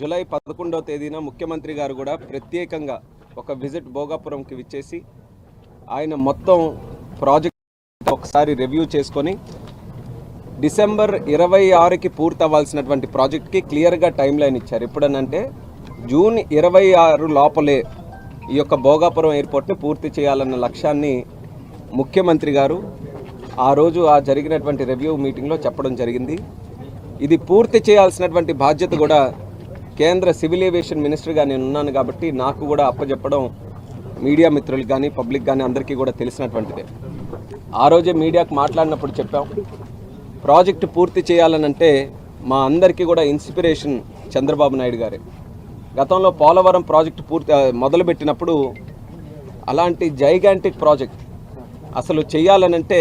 July పదకొండవ తేదీన ముఖ్యమంత్రి గారు కూడా ప్రత్యేకంగా ఒక విజిట్ భోగాపురంకి విచ్చేసి ఆయన మొత్తం ప్రాజెక్ట్ ఒకసారి రివ్యూ చేసుకొని డిసెంబర్ ఇరవై ఆరుకి పూర్తవ్వాల్సినటువంటి ప్రాజెక్ట్కి క్లియర్గా టైం లైన్ ఇచ్చారు. ఎప్పుడనంటే జూన్ ఇరవై ఆరు లోపలే ఈ యొక్క భోగాపురం ఎయిర్పోర్ట్ని పూర్తి చేయాలన్న లక్ష్యాన్ని ముఖ్యమంత్రి గారు ఆ రోజు ఆ జరిగినటువంటి రివ్యూ మీటింగ్లో చెప్పడం జరిగింది. ఇది పూర్తి చేయాల్సినటువంటి బాధ్యత కూడా కేంద్ర సివిల్ ఏవియేషన్ మినిస్టర్గా నేను ఉన్నాను కాబట్టి నాకు కూడా అప్పచెప్పడం మీడియా మిత్రులకు కానీ పబ్లిక్ కానీ అందరికీ కూడా తెలిసినటువంటిదే. ఆ రోజే మీడియాకు మాట్లాడినప్పుడు చెప్పాం ప్రాజెక్టు పూర్తి చేయాలనంటే మా అందరికీ కూడా ఇన్స్పిరేషన్ చంద్రబాబు నాయుడు గారే. గతంలో పోలవరం ప్రాజెక్టు పూర్తి మొదలుపెట్టినప్పుడు అలాంటి జైగాంటిక్ ప్రాజెక్ట్ అసలు చేయాలనంటే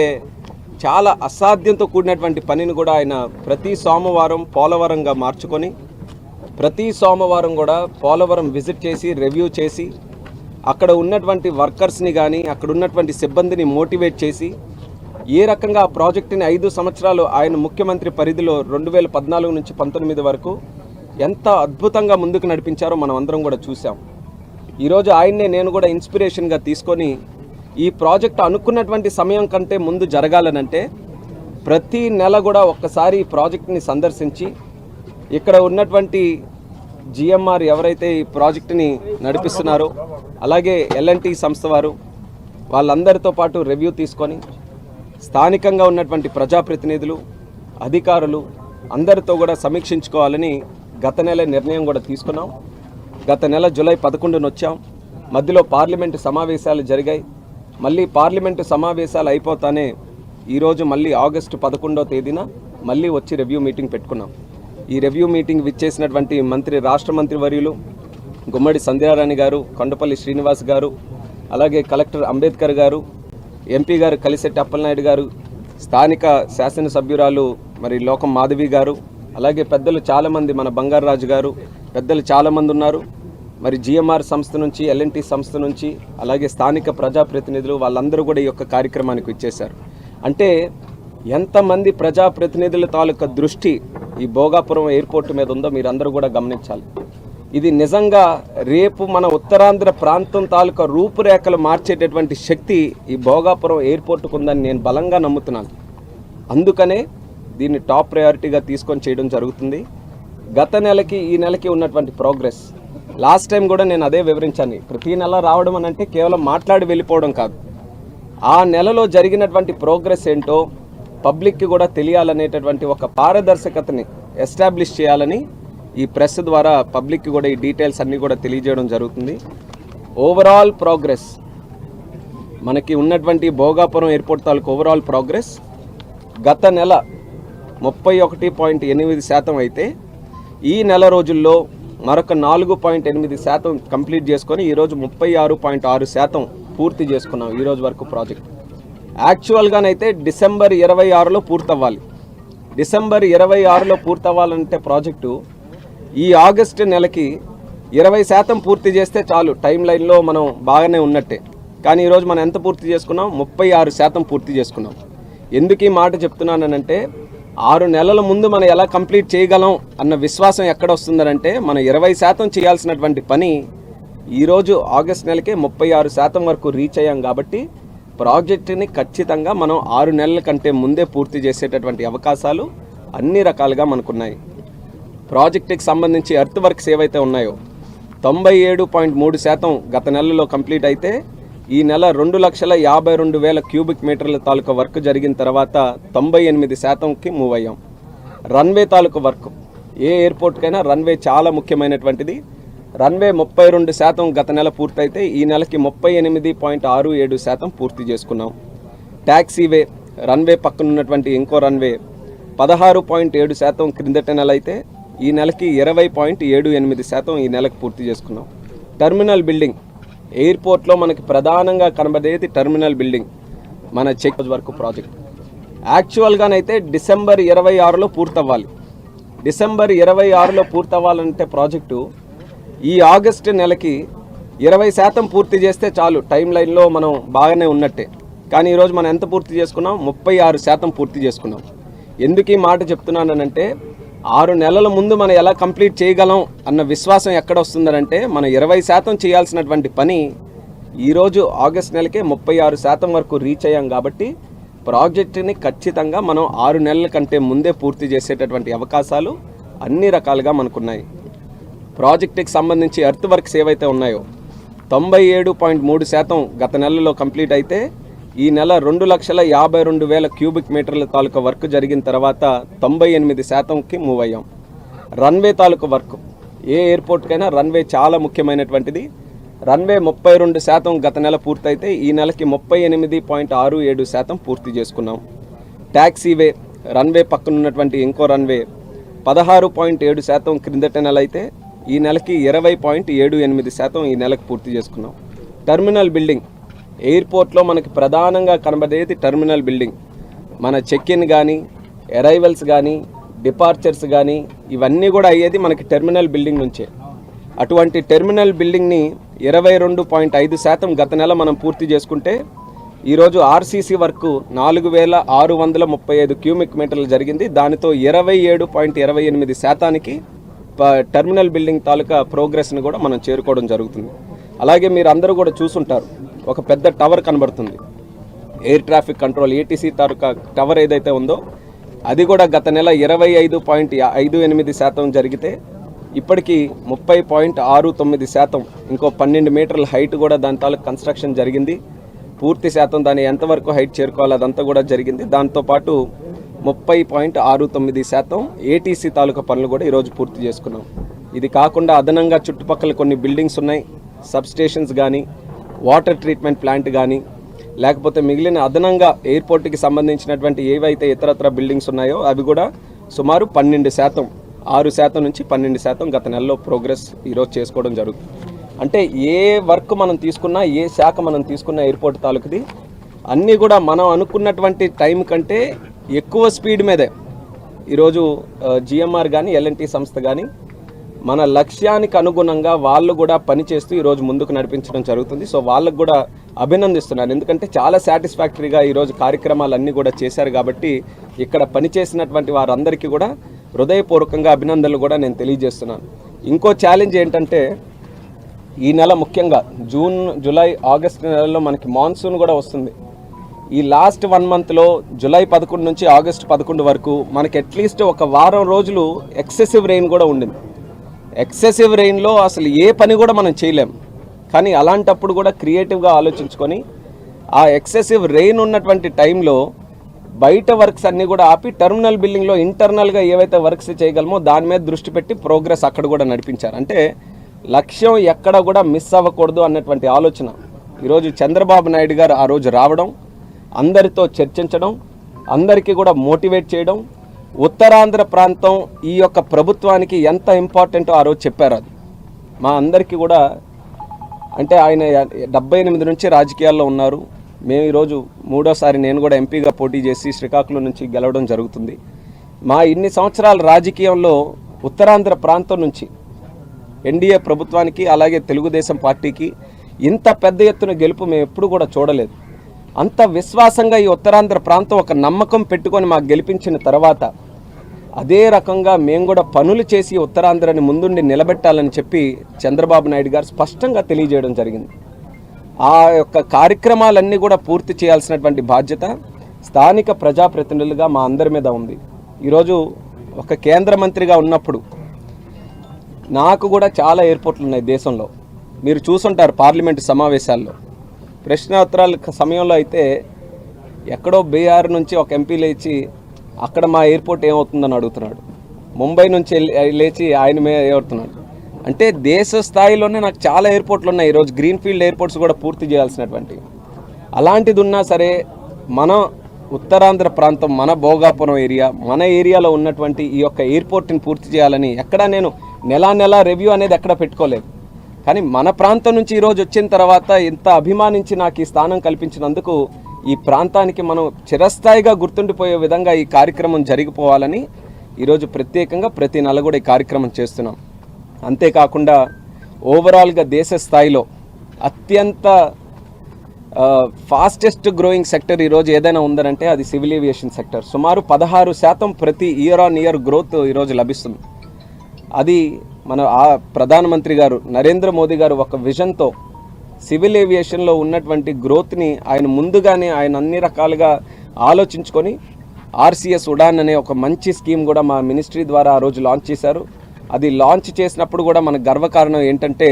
చాలా అసాధ్యంతో కూడినటువంటి పనిని కూడా ఆయన ప్రతి సోమవారం పోలవరంగా మార్చుకొని ప్రతి సోమవారం కూడా పోలవరం విజిట్ చేసి రివ్యూ చేసి అక్కడ ఉన్నటువంటి వర్కర్స్ని కానీ అక్కడ ఉన్నటువంటి సిబ్బందిని మోటివేట్ చేసి ఏ రకంగా ఆ ప్రాజెక్టుని ఐదు సంవత్సరాలు ఆయన ముఖ్యమంత్రి పరిధిలో రెండు వేల పద్నాలుగు నుంచి పంతొమ్మిది వరకు ఎంత అద్భుతంగా ముందుకు నడిపించారో మనం అందరం కూడా చూసాం ఈరోజు ఆయన్నే నేను కూడా ఇన్స్పిరేషన్గా తీసుకొని ఈ ప్రాజెక్ట్ అనుకున్నటువంటి సమయం కంటే ముందు జరగాలనంటే ప్రతి నెల కూడా ఒక్కసారి ఈ ప్రాజెక్ట్ని సందర్శించి ఇక్కడ ఉన్నటువంటి జిఎంఆర్ ఎవరైతే ఈ ప్రాజెక్టుని నడిపిస్తున్నారో అలాగే ఎల్ఎన్టీ సంస్థ వారు వాళ్ళందరితో పాటు రివ్యూ తీసుకొని స్థానికంగా ఉన్నటువంటి ప్రజాప్రతినిధులు అధికారులు అందరితో కూడా సమీక్షించుకోవాలని గత నెల నిర్ణయం కూడా తీసుకున్నాం. గత నెల జూలై పదకొండున వచ్చాం. మధ్యలో పార్లమెంటు సమావేశాలు జరిగాయి. మళ్ళీ పార్లమెంటు సమావేశాలు అయిపోతానే ఈరోజు మళ్ళీ ఆగస్టు పదకొండో తేదీన మళ్ళీ వచ్చి రివ్యూ మీటింగ్ పెట్టుకున్నాం. ఈ రివ్యూ మీటింగ్ విచ్చేసినటువంటి మంత్రి రాష్ట్ర మంత్రి వర్యులు గుమ్మడి సంధ్యారాణి గారు కొండపల్లి శ్రీనివాస్ గారు అలాగే కలెక్టర్ అంబేద్కర్ గారు ఎంపీ గారు కలిసెట్టి అప్పలనాయుడు గారు స్థానిక శాసనసభ్యురాలు మరి లోకం మాధవి గారు అలాగే పెద్దలు చాలామంది మన బంగారరాజు గారు పెద్దలు చాలామంది ఉన్నారు. మరి జిఎంఆర్ సంస్థ నుంచి ఎల్ఎన్టీ సంస్థ నుంచి అలాగే స్థానిక ప్రజాప్రతినిధులు వాళ్ళందరూ కూడా ఈ యొక్క కార్యక్రమానికి వచ్చేశారు. అంటే ఎంతమంది ప్రజాప్రతినిధుల తాలూకా దృష్టి ఈ భోగాపురం ఎయిర్పోర్ట్ మీద ఉందో మీరందరూ కూడా గమనించాలి. ఇది నిజంగా రేపు మన ఉత్తరాంధ్ర ప్రాంతం తాలూకా రూపురేఖలు మార్చేటటువంటి శక్తి ఈ భోగాపురం ఎయిర్పోర్ట్కు ఉందని నేను బలంగా నమ్ముతున్నాను. అందుకనే దీన్ని టాప్ ప్రయారిటీగా తీసుకొని చేయడం జరుగుతుంది. గత నెలకి ఈ నెలకి ఉన్నటువంటి ప్రోగ్రెస్. లాస్ట్ టైం కూడా నేను అదే వివరించాను. ప్రతి నెల రావడం అని అంటే కేవలం మాట్లాడి వెళ్ళిపోవడం కాదు. ఆ నెలలో జరిగినటువంటి ప్రోగ్రెస్ ఏంటో పబ్లిక్కి కూడా తెలియాలనేటటువంటి ఒక పారదర్శకతని ఎస్టాబ్లిష్ చేయాలని ఈ ప్రెస్ ద్వారా పబ్లిక్కి కూడా ఈ డీటెయిల్స్ అన్నీ కూడా తెలియజేయడం జరుగుతుంది. ఓవరాల్ ప్రోగ్రెస్ మనకి ఉన్నటువంటి భోగాపురం ఎయిర్పోర్ట్ తాలూకు ఓవరాల్ ప్రోగ్రెస్ గత నెల ముప్పై ఒకటి పాయింట్ ఎనిమిది శాతం అయితే ఈ నెల రోజుల్లో మరొక నాలుగు పాయింట్ ఎనిమిది శాతం కంప్లీట్ చేసుకొని ఈరోజు ముప్పై ఆరు పాయింట్ ఆరు శాతం పూర్తి చేసుకున్నాం ఈరోజు వరకు ప్రాజెక్ట్. యాక్చువల్గానైతే డిసెంబర్ ఇరవై ఆరులో పూర్తవ్వాలి. డిసెంబర్ ఇరవై ఆరులో పూర్తవ్వాలంటే ప్రాజెక్టు ఈ ఆగస్టు నెలకి ఇరవై శాతం పూర్తి చేస్తే చాలు. టైం లైన్లో మనం బాగానే ఉన్నట్టే. కానీ ఈరోజు మనం ఎంత పూర్తి చేసుకున్నాం? ముప్పై ఆరు శాతం పూర్తి చేసుకున్నాం. ఎందుకు ఈ మాట చెప్తున్నానంటే ఆరు నెలల ముందు మనం ఎలా కంప్లీట్ చేయగలం అన్న విశ్వాసం ఎక్కడ వస్తుందనంటే మనం ఇరవై శాతం చేయాల్సినటువంటి పని ఈరోజు ఆగస్ట్ నెలకే ముప్పై ఆరు శాతం వరకు రీచ్ అయ్యాం కాబట్టి ప్రాజెక్టుని ఖచ్చితంగా మనం ఆరు నెలల కంటే ముందే పూర్తి చేసేటటువంటి అవకాశాలు అన్ని రకాలుగా మనకున్నాయి. ప్రాజెక్టుకి సంబంధించి ఎర్త్ వర్క్స్ ఏవైతే ఉన్నాయో తొంభై ఏడు పాయింట్ మూడు శాతం గత నెలలో కంప్లీట్ అయితే ఈ నెల రెండు లక్షల యాభై రెండు వేల క్యూబిక్ మీటర్ల తాలూకా వర్క్ జరిగిన తర్వాత తొంభై ఎనిమిది శాతంకి మూవ్ అయ్యాం. రన్వే తాలూకా వర్క్ ఏ ఎయిర్పోర్ట్కైనా రన్వే చాలా ముఖ్యమైనటువంటిది. రన్వే ముప్పై రెండు శాతం గత నెల పూర్తయితే ఈ నెలకి ముప్పై ఎనిమిది పాయింట్ ఆరు ఏడు శాతం పూర్తి చేసుకున్నాం. ట్యాక్సీవే రన్వే పక్కన ఉన్నటువంటి ఇంకో రన్వే పదహారు పాయింట్ ఏడు శాతం క్రిందట నెల అయితే ఈ నెలకి ఇరవై పాయింట్ ఏడు ఎనిమిది శాతం ఈ నెలకు పూర్తి చేసుకున్నాం. టెర్మినల్ బిల్డింగ్ ఎయిర్పోర్ట్లో మనకి ప్రధానంగా కనబడేది టెర్మినల్ బిల్డింగ్ మన చెక్ వరకు ప్రాజెక్ట్. యాక్చువల్గానైతే డిసెంబర్ ఇరవై ఆరులో పూర్తవ్వాలి. డిసెంబర్ ఇరవై ఆరులో పూర్తవ్వాలంటే ప్రాజెక్టు ఈ ఆగస్టు నెలకి ఇరవై శాతం పూర్తి చేస్తే చాలు. టైం లైన్లో మనం బాగానే ఉన్నట్టే. కానీ ఈరోజు మనం ఎంత పూర్తి చేసుకున్నాం? ముప్పై ఆరు శాతం పూర్తి చేసుకున్నాం. ఎందుకు ఈ మాట చెప్తున్నానంటే ఆరు నెలల ముందు మనం ఎలా కంప్లీట్ చేయగలం అన్న విశ్వాసం ఎక్కడ వస్తుందనంటే మనం ఇరవై శాతం చేయాల్సినటువంటి పని ఈరోజు ఆగస్ట్ నెలకే ముప్పై ఆరు శాతం వరకు రీచ్ అయ్యాం కాబట్టి ప్రాజెక్టుని ఖచ్చితంగా మనం ఆరు నెలల కంటే ముందే పూర్తి చేసేటటువంటి అవకాశాలు అన్ని రకాలుగా మనకున్నాయి. ప్రాజెక్టుకి సంబంధించి ఎర్త్ వర్క్స్ ఏవైతే ఉన్నాయో తొంభై ఏడు పాయింట్ మూడు శాతం గత నెలలో కంప్లీట్ అయితే ఈ నెల రెండు లక్షల యాభై రెండు వేల క్యూబిక్ మీటర్ల తాలూకా వర్క్ జరిగిన తర్వాత తొంభై ఎనిమిది శాతంకి మూవ్ అయ్యాం. రన్వే తాలూకా వర్క్ ఏ ఎయిర్పోర్ట్కైనా రన్వే చాలా ముఖ్యమైనటువంటిది. రన్వే ముప్పై రెండు శాతం గత నెల పూర్తయితే ఈ నెలకి ముప్పై ఎనిమిది పాయింట్ ఆరు ఏడు శాతం పూర్తి చేసుకున్నాం. ట్యాక్సీవే రన్వే పక్కన ఉన్నటువంటి ఇంకో రన్వే పదహారు పాయింట్ ఏడు శాతం క్రిందట నెల అయితే ఈ నెలకి ఇరవై పాయింట్ ఏడు ఎనిమిది శాతం ఈ నెలకు పూర్తి చేసుకున్నాం. టెర్మినల్ బిల్డింగ్ ఎయిర్పోర్ట్లో మనకి ప్రధానంగా కనబడేది టెర్మినల్ బిల్డింగ్. మన చెక్ ఇన్ కానీ అరైవల్స్ కానీ డిపార్చర్స్ కానీ ఇవన్నీ కూడా అయ్యేది మనకి టెర్మినల్ బిల్డింగ్ నుంచే. అటువంటి టెర్మినల్ బిల్డింగ్ని ఇరవై రెండు పాయింట్ ఐదు శాతం గత నెల మనం పూర్తి చేసుకుంటే ఈరోజు ఆర్సీసీ వర్క్ నాలుగు వేల ఆరు వందల ముప్పై ఐదు క్యూమిక్ మీటర్లు జరిగింది. దానితో ఇరవై ఏడు పాయింట్ ఇరవై ఎనిమిది శాతానికి టెర్మినల్ బిల్డింగ్ తాలూకా ప్రోగ్రెస్ని కూడా మనం చేరుకోవడం జరుగుతుంది. అలాగే మీరు అందరూ కూడా చూసుంటారు ఒక పెద్ద టవర్ కనబడుతుంది. ఎయిర్ ట్రాఫిక్ కంట్రోల్ ఏటీసీ తాలూకా టవర్ ఏదైతే ఉందో అది కూడా గత నెల ఇరవై ఐదు పాయింట్ ఐదు ఎనిమిది శాతం జరిగితే ఇప్పటికీ ముప్పై పాయింట్ ఆరు తొమ్మిది శాతం ఇంకో పన్నెండు మీటర్ల హైట్ కూడా దాని తాలూకు కన్స్ట్రక్షన్ జరిగింది. పూర్తి శాతం దాన్ని ఎంతవరకు హైట్ చేరుకోవాలి అదంతా కూడా జరిగింది. దాంతోపాటు ముప్పై పాయింట్ ఆరు తొమ్మిది శాతం ఏటీసీ తాలూకా పనులు కూడా ఈరోజు పూర్తి చేసుకున్నాం. ఇది కాకుండా అదనంగా చుట్టుపక్కల కొన్ని బిల్డింగ్స్ ఉన్నాయి. సబ్ స్టేషన్స్ కానీ వాటర్ ట్రీట్మెంట్ ప్లాంట్ కానీ లేకపోతే మిగిలిన అదనంగా ఎయిర్పోర్ట్కి సంబంధించినటువంటి ఏవైతే ఇతరత్ర బిల్డింగ్స్ ఉన్నాయో అవి కూడా సుమారు పన్నెండు శాతం ఆరు శాతం నుంచి పన్నెండు శాతం గత నెలలో ప్రోగ్రెస్ ఈరోజు చేసుకోవడం జరుగుతుంది. అంటే ఏ వర్క్ మనం తీసుకున్నా ఏ శాఖ మనం తీసుకున్న ఎయిర్పోర్ట్ తాలూకుది అన్నీ కూడా మనం అనుకున్నటువంటి టైం కంటే ఎక్కువ స్పీడ్ మీదే ఈరోజు జిఎంఆర్ కానీ ఎల్ఎన్టీ సంస్థ కానీ మన లక్ష్యానికి అనుగుణంగా వాళ్ళు కూడా పనిచేస్తూ ఈరోజు ముందుకు నడిపించడం జరుగుతుంది. సో వాళ్ళకు కూడా అభినందిస్తున్నాను. ఎందుకంటే చాలా సాటిస్ఫాక్టరీగా ఈరోజు కార్యక్రమాలన్నీ కూడా చేశారు కాబట్టి ఇక్కడ పనిచేసినటువంటి వారందరికీ కూడా హృదయపూర్వకంగా అభినందనలు కూడా నేను తెలియజేస్తున్నాను. ఇంకో ఛాలెంజ్ ఏంటంటే ఈ నెల ముఖ్యంగా జూన్ జూలై ఆగస్ట్ నెలలో మనకి మాన్సూన్ కూడా వస్తుంది. ఈ లాస్ట్ వన్ మంత్లో జూలై పదకొండు నుంచి ఆగస్ట్ పదకొండు వరకు మనకి అట్లీస్ట్ ఒక వారం రోజులు ఎక్సెసివ్ రెయిన్ కూడా ఉండింది. ఎక్సెసివ్ రెయిన్లో అసలు ఏ పని కూడా మనం చేయలేం. కానీ అలాంటప్పుడు కూడా క్రియేటివ్గా ఆలోచించుకొని ఆ ఎక్సెసివ్ రెయిన్ ఉన్నటువంటి టైంలో బయట వర్క్స్ అన్నీ కూడా ఆపి టెర్మినల్ బిల్డింగ్లో ఇంటర్నల్గా ఏవైతే వర్క్స్ చేయగలమో దాని మీద దృష్టి పెట్టి ప్రోగ్రెస్ అక్కడ కూడా నడిపించారు. అంటే లక్ష్యం ఎక్కడ కూడా మిస్ అవ్వకూడదు అన్నటువంటి ఆలోచన ఈరోజు చంద్రబాబు నాయుడు గారు ఆ రోజు రావడం అందరితో చర్చించడం అందరికీ కూడా మోటివేట్ చేయడం ఉత్తరాంధ్ర ప్రాంతం ఈ యొక్క ప్రభుత్వానికి ఎంత ఇంపార్టెంటో ఆ రోజు చెప్పారు అది. మా అందరికీ కూడా అంటే ఆయన డెబ్బై ఎనిమిది నుంచి రాజకీయాల్లో ఉన్నారు. మేము ఈరోజు మూడోసారి నేను కూడా ఎంపీగా పోటీ చేసి శ్రీకాకుళం నుంచి గెలవడం జరుగుతుంది. మా ఇన్ని సంవత్సరాల రాజకీయంలో ఉత్తరాంధ్ర ప్రాంతం నుంచి ఎన్డీఏ ప్రభుత్వానికి అలాగే తెలుగుదేశం పార్టీకి ఇంత పెద్ద ఎత్తున గెలుపు మేము ఎప్పుడు కూడా చూడలేదు. అంత విశ్వాసంగా ఈ ఉత్తరాంధ్ర ప్రాంతం ఒక నమ్మకం పెట్టుకొని మాకు గెలిపించిన తర్వాత అదే రకంగా మేము కూడా పనులు చేసి ఉత్తరాంధ్రని ముందుండి నిలబెట్టాలని చెప్పి చంద్రబాబు నాయుడు గారు స్పష్టంగా తెలియజేయడం జరిగింది. ఆ యొక్క కార్యక్రమాలన్నీ కూడా పూర్తి చేయాల్సినటువంటి బాధ్యత స్థానిక ప్రజాప్రతినిధులుగా మా అందరి మీద ఉంది. ఈరోజు ఒక కేంద్ర మంత్రిగా ఉన్నప్పుడు నాకు కూడా చాలా ఎయిర్పోర్ట్లు ఉన్నాయి దేశంలో. మీరు చూసుంటారు పార్లమెంటు సమావేశాల్లో. ప్రశ్నోత్తరాల సమయంలో అయితే ఎక్కడో బీహార్ నుంచి ఒక ఎంపీ లేచి అక్కడ మా ఎయిర్పోర్ట్ ఏమవుతుందని అడుగుతున్నాడు. ముంబై నుంచి లేచి ఆయన మే ఏమవుతున్నాడు అంటే దేశ స్థాయిలోనే నాకు చాలా ఎయిర్పోర్ట్లు ఉన్నాయి. ఈరోజు గ్రీన్ఫీల్డ్ ఎయిర్పోర్ట్స్ కూడా పూర్తి చేయాల్సినటువంటి అలాంటిది ఉన్నా సరే మన ఉత్తరాంధ్ర ప్రాంతం మన భోగాపురం ఏరియా మన ఏరియాలో ఉన్నటువంటి ఈ యొక్క ఎయిర్పోర్ట్ని పూర్తి చేయాలని ఎక్కడ నేను నెలా నెలా రివ్యూ అనేది ఎక్కడ పెట్టుకోలేదు. కానీ మన ప్రాంతం నుంచి ఈరోజు వచ్చిన తర్వాత ఇంత అభిమానించి నాకు ఈ స్థానం కల్పించినందుకు ఈ ప్రాంతానికి మనం చిరస్థాయిగా గుర్తుండిపోయే విధంగా ఈ కార్యక్రమం జరిగిపోవాలని ఈరోజు ప్రత్యేకంగా ప్రతి నెల కూడా ఈ కార్యక్రమం చేస్తున్నాం. అంతేకాకుండా ఓవరాల్గా దేశ స్థాయిలో అత్యంత ఫాస్టెస్ట్ గ్రోయింగ్ సెక్టర్ ఈరోజు ఏదైనా ఉందనంటే అది సివిల్ ఏవియేషన్ సెక్టర్ సుమారు పదహారు శాతం ప్రతి ఇయర్ ఆన్ ఇయర్ గ్రోత్ ఈరోజు లభిస్తుంది. అది మన ఆ ప్రధానమంత్రి గారు నరేంద్ర మోదీ గారు ఒక విజన్తో సివిల్ ఏవియేషన్లో ఉన్నటువంటి గ్రోత్ని ఆయన ముందుగానే ఆయన అన్ని రకాలుగా ఆలోచించుకొని ఆర్సిఎస్ ఉడాన్ అనే ఒక మంచి స్కీమ్ కూడా మా మినిస్ట్రీ ద్వారా ఆ రోజు లాంచ్ చేశారు. అది లాంచ్ చేసినప్పుడు కూడా మన గర్వకారణం ఏంటంటే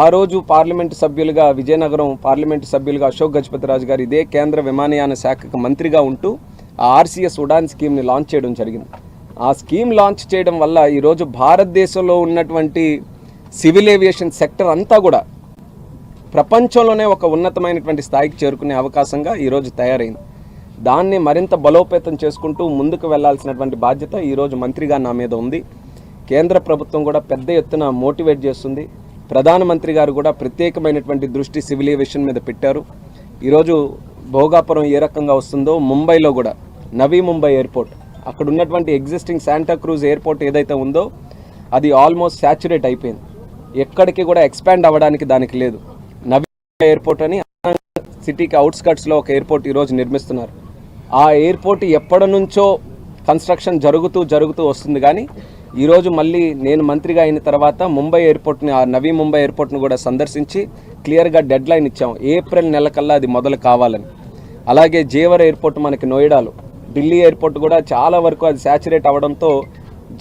ఆ రోజు పార్లమెంటు సభ్యులుగా విజయనగరం పార్లమెంటు సభ్యులుగా అశోక్ గజపతిరాజు గారు ఇదే కేంద్ర విమానయాన శాఖకు మంత్రిగా ఉంటూ ఆ ఆర్సీఎస్ ఉడాన్ స్కీమ్ని లాంచ్ చేయడం జరిగింది. ఆ స్కీమ్ లాంచ్ చేయడం వల్ల ఈరోజు భారతదేశంలో ఉన్నటువంటి సివిల్ ఏవియేషన్ సెక్టర్ అంతా కూడా ప్రపంచంలోనే ఒక ఉన్నతమైనటువంటి స్థాయికి చేరుకునే అవకాశంగా ఈరోజు తయారైంది. దాన్ని మరింత బలోపేతం చేసుకుంటూ ముందుకు వెళ్ళాల్సినటువంటి బాధ్యత ఈరోజు మంత్రిగా నా మీద ఉంది. కేంద్ర ప్రభుత్వం కూడా పెద్ద ఎత్తున మోటివేట్ చేస్తుంది. ప్రధానమంత్రి గారు కూడా ప్రత్యేకమైనటువంటి దృష్టి సివిల్ ఏవియేషన్ మీద పెట్టారు. ఈరోజు భోగాపురం ఏ రకంగా వస్తుందో ముంబైలో కూడా నవీ ముంబై ఎయిర్పోర్ట్ అక్కడ ఉన్నటువంటి ఎగ్జిస్టింగ్ శాంటాక్రూజ్ ఎయిర్పోర్ట్ ఏదైతే ఉందో అది ఆల్మోస్ట్ శాచురేట్ అయిపోయింది. ఎక్కడికి కూడా ఎక్స్పాండ్ అవ్వడానికి దానికి లేదు. నవీన ఎయిర్పోర్ట్ అని సిటీకి అవుట్స్కట్స్లో ఒక ఎయిర్పోర్ట్ ఈరోజు నిర్మిస్తున్నారు. ఆ ఎయిర్పోర్ట్ ఎప్పటి నుంచో కన్స్ట్రక్షన్ జరుగుతూ జరుగుతూ వస్తుంది కానీ ఈరోజు మళ్ళీ నేను మంత్రిగా అయిన తర్వాత ముంబై ఎయిర్పోర్ట్ని ఆ నవీ ముంబై ఎయిర్పోర్ట్ని కూడా సందర్శించి క్లియర్గా డెడ్ లైన్ ఏప్రిల్ నెల కల్లా అది మొదలు కావాలని. అలాగే జేవర్ ఎయిర్పోర్ట్ మనకి నోయిడాలో. ఢిల్లీ ఎయిర్పోర్ట్ కూడా చాలా వరకు అది శాచురేట్ అవ్వడంతో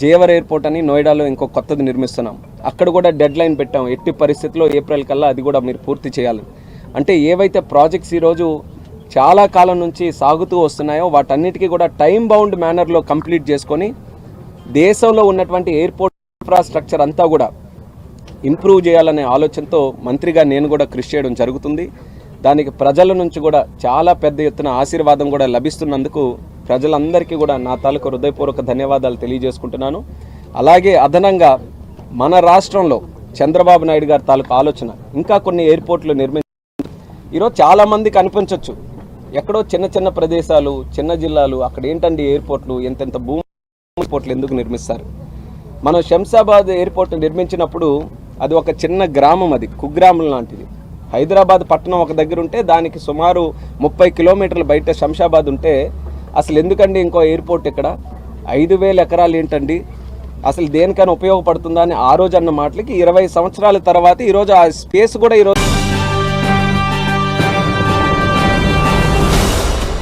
జేవర్ ఎయిర్పోర్ట్ అని నోయిడాలో ఇంకో కొత్తది నిర్మిస్తున్నాం. అక్కడ కూడా డెడ్ లైన్ పెట్టాం. ఎట్టి పరిస్థితుల్లో ఏప్రిల్ కల్లా అది కూడా మీరు పూర్తి చేయాలి. అంటే ఏవైతే ప్రాజెక్ట్స్ ఈరోజు చాలా కాలం నుంచి సాగుతూ వస్తున్నాయో వాటన్నిటికీ కూడా టైం బౌండ్ మేనర్లో కంప్లీట్ చేసుకొని దేశంలో ఉన్నటువంటి ఎయిర్పోర్ట్ ఇన్ఫ్రాస్ట్రక్చర్ అంతా కూడా ఇంప్రూవ్ చేయాలనే ఆలోచనతో మంత్రిగా నేను కూడా కృషి చేయడం జరుగుతుంది. దానికి ప్రజల నుంచి కూడా చాలా పెద్ద ఎత్తున ఆశీర్వాదం కూడా లభిస్తున్నందుకు ప్రజలందరికీ కూడా నా తాలూకు హృదయపూర్వక ధన్యవాదాలు తెలియజేసుకుంటున్నాను. అలాగే అదనంగా మన రాష్ట్రంలో చంద్రబాబు నాయుడు గారి తాలూకు ఆలోచన ఇంకా కొన్ని ఎయిర్పోర్ట్లు నిర్మించ ఈరోజు చాలామందికి అనిపించవచ్చు ఎక్కడో చిన్న చిన్న ప్రదేశాలు చిన్న జిల్లాలు అక్కడ ఏంటండి ఎయిర్పోర్ట్లు ఎంతెంత భూమి ఎయిర్పోర్ట్లు ఎందుకు నిర్మిస్తారు? మనం శంషాబాద్ ఎయిర్పోర్ట్ నిర్మించినప్పుడు అది ఒక చిన్న గ్రామం అది కుగ్రామం లాంటిది. హైదరాబాద్ పట్టణం ఒక దగ్గర ఉంటే దానికి సుమారు ముప్పై కిలోమీటర్లు బయట శంషాబాద్ ఉంటే అసలు ఎందుకండి ఇంకో ఎయిర్పోర్ట్ ఇక్కడ? ఐదు వేల ఎకరాలు ఏంటండి? అసలు దేనికైనా ఉపయోగపడుతుందా అని ఆ రోజు అన్న మాటలకి ఇరవై సంవత్సరాల తర్వాత ఈరోజు ఆ స్పేస్ కూడా ఈరోజు